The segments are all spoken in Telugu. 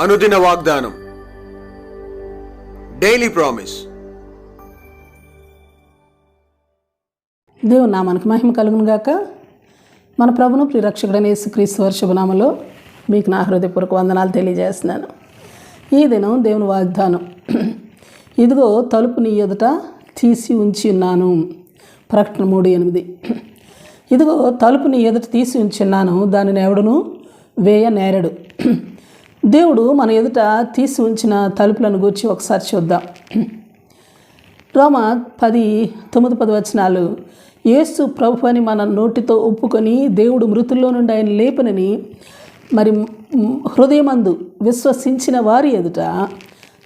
అనుదిన వాగ్దానం. డైలీ ప్రామిస్ దేవుని నామానికి మహిమ కలుగును గాక. మన ప్రభును ప్రిరక్షకుడైన యేసుక్రీస్తు వారి శుభనామలో మీకు నా హృదయపూర్వక వందనాలు తెలియజేస్తున్నాను. ఈ దినం దేవుని వాగ్దానం. ఇదిగో తలుపు నీ ఎదుట తీసి ఉంచి ఉన్నాను. ప్రకటన మూడు ఎనిమిది. ఇదిగో తలుపు నీ ఎదుట తీసి ఉంచి ఉన్నాను. దానిని ఎవడును వేయ నేరడు దేవుడు మన ఎదుట తీసి ఉంచిన తలుపులను గూర్చి ఒకసారి చూద్దాం. రోమ పది తొమ్మిది పది వచనాలు. యేసు ప్రభు అని మన నోటితో ఒప్పుకొని దేవుడు మృతుల్లో నుండి ఆయన లేపనని మరి హృదయమందు విశ్వసించిన వారి ఎదుట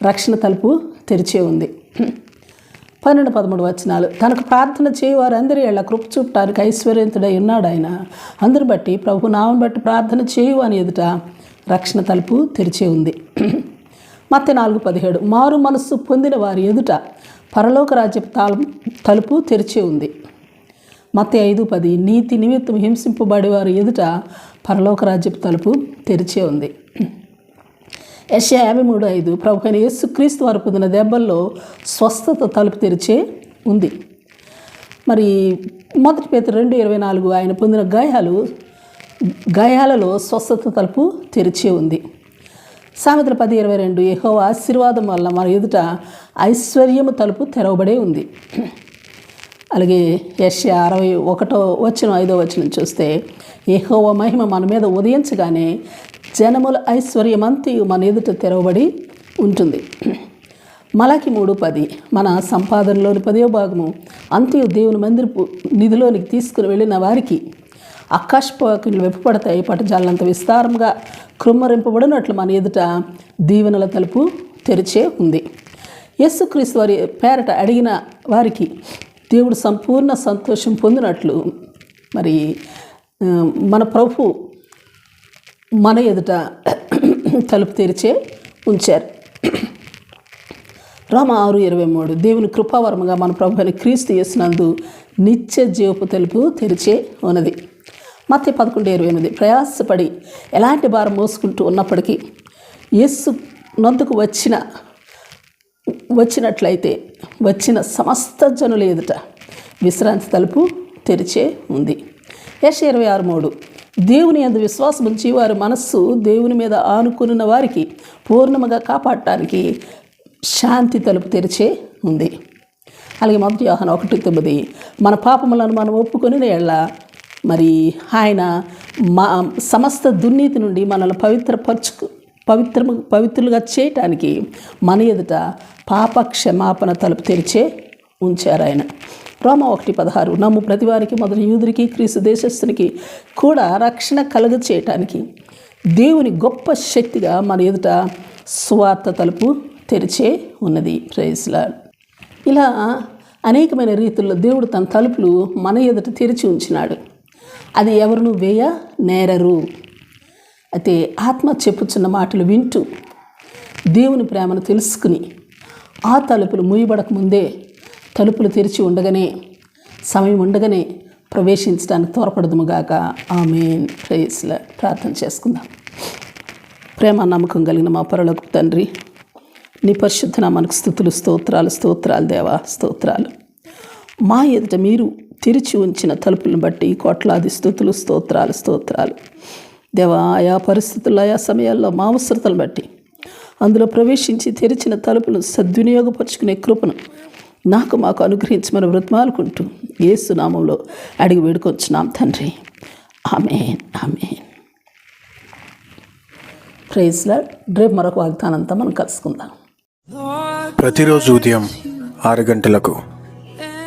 రక్షణ తలుపు తెరిచే ఉంది. పన్నెండు పదమూడు వచనాలు. తనకు ప్రార్థన చేయవారందరి ఏళ్ళ కృప చూపటానికి ఐశ్వర్యంతుడై ఉన్నాడు ఆయన అందరు బట్టి ప్రభు నామం బట్టి ప్రార్థన చేయు అని ఎదుట రక్షణ తలుపు తెరిచే ఉంది. మత్త నాలుగు పదిహేడు. మారు మనస్సు పొందిన వారి ఎదుట పరలోక రాజ్య తాళం తలుపు తెరిచే ఉంది. మత్త ఐదు పది. నీతి నిమిత్తం హింసింపబడే వారి ఎదుట పరలోక రాజ్యపు తలుపు తెరిచే ఉంది. యశ యాభై మూడు ఐదు. ప్రభు యేసు క్రీస్తు వారు పొందిన దెబ్బల్లో స్వస్థత తలుపు తెరిచే ఉంది. మరి మొదటి పేద రెండు ఇరవై నాలుగు. ఆయన పొందిన గాయాలు గాయాలలో స్వస్థత తలుపు తెరిచే ఉంది. సామెతల పది ఇరవై రెండు యెహో ఆశీర్వాదం వల్ల మన ఎదుట ఐశ్వర్యము తలుపు తెరవబడే ఉంది. అలాగే యశ అరవై ఒకటో వచ్చిన ఐదో వచనం చూస్తే యెహోవా మహిమ మన మీద ఉదయించగానే జనముల ఐశ్వర్యమంతయు మన ఎదుట తెరవబడి ఉంటుంది. మలకి మూడు పది మన సంపాదనలోని పదో భాగము అంతయు దేవుని మందిరపు నిధిలోనికి తీసుకుని వెళ్ళిన వారికి ఆకాశపాకులు వెప్పబడతాయి. పటజాలంత విస్తారంగా కృమ్మరింపబడినట్లు మన ఎదుట దీవెనల తలుపు తెరిచే ఉంది. యేసుక్రీస్తు వారి పేరట అడిగిన వారికి దేవుడు సంపూర్ణ సంతోషం పొందినట్లు మరి మన ప్రభు మన ఎదుట తలుపు తెరిచే ఉంచారు. రామ ఆరు ఇరవై మూడు. దేవుని కృపావరముగా మన ప్రభు అని క్రీస్తు చేసినందు నిత్య జీవపు తలుపు తెరిచే ఉన్నది. మత్య పదకొండు ఇరవై ఎనిమిది. ప్రయాసపడి ఎలాంటి భారం మోసుకుంటూ ఉన్నప్పటికీ యేసు నందుకు వచ్చిన వచ్చినట్లయితే వచ్చిన సమస్త జనుల ఎదుట విశ్రాంతి తలుపు తెరిచే ఉంది. యశ ఇరవై ఆరు మూడు. దేవుని అందు విశ్వాసం ఉంచి వారి మనస్సు దేవుని మీద ఆనుకున్న వారికి పూర్ణముగా కాపాడటానికి శాంతి తలుపు తెరిచే ఉంది. అలాగే మొదటి యోహన ఒకటి తొమ్మిది. మన పాపములను మనం ఒప్పుకొని ఎళ్ళ మరి ఆయన మా సమస్త దుర్నీతి నుండి మనల్ని పవిత్రపరచు పవిత్ర పవిత్రులుగా చేయటానికి మన ఎదుట పాప క్షమాపణ తలుపు తెరిచే ఉంచారు ఆయన. రోమ ఒకటి పదహారు నమ్ము ప్రతివారికి మొదటి యూదురికి క్రీస్తు దేశస్థునికి కూడా రక్షణ కలుగ చేయటానికి దేవుని గొప్ప శక్తిగా మన ఎదుట స్వార్థ తలుపు తెరిచే ఉన్నది. ప్రైజ్లా ఇలా అనేకమైన రీతుల్లో దేవుడు తన తలుపులు మన ఎదుట తెరిచి ఉంచినాడు. అది ఎవరును వేయ నేరరు. అయితే ఆత్మ చెప్పుచున్న మాటలు వింటూ దేవుని ప్రేమను తెలుసుకుని ఆ తలుపులు మూయబడక ముందే తలుపులు తెరిచి ఉండగానే సమయం ఉండగానే ప్రవేశించడానికి త్వరపడదుముగాక ఆమె ప్రేయస్ల ప్రార్థన చేసుకుందాం. ప్రేమ నమ్మకం కలిగిన మా పరలోకి తండ్రి నీ పరిశుద్ధ మనకు స్థుతులు స్తోత్రాలు స్తోత్రాలు దేవా స్తోత్రాలు. మా ఎదుట మీరు తెరిచి ఉంచిన తలుపులను బట్టి కోట్లాది స్థుతులు స్తోత్రాలు స్తోత్రాలు. దేవా ఆయా పరిస్థితుల్లో ఆయా సమయాల్లో మా అవసరతలు బట్టి అందులో ప్రవేశించి తెరిచిన తలుపులను సద్వినియోగపరుచుకునే కృపను నాకు మాకు అనుగ్రహించమని వ్రతమాలుకుంటూ ఏసునామంలో అడిగి వేడుకొచ్చున్నాం తండ్రి. Amen amen. ప్రైజ్లా రేపు మరొక వాగ్దానంతా మనం కలుసుకుందాం. ప్రతిరోజు ఉదయం ఆరు గంటలకు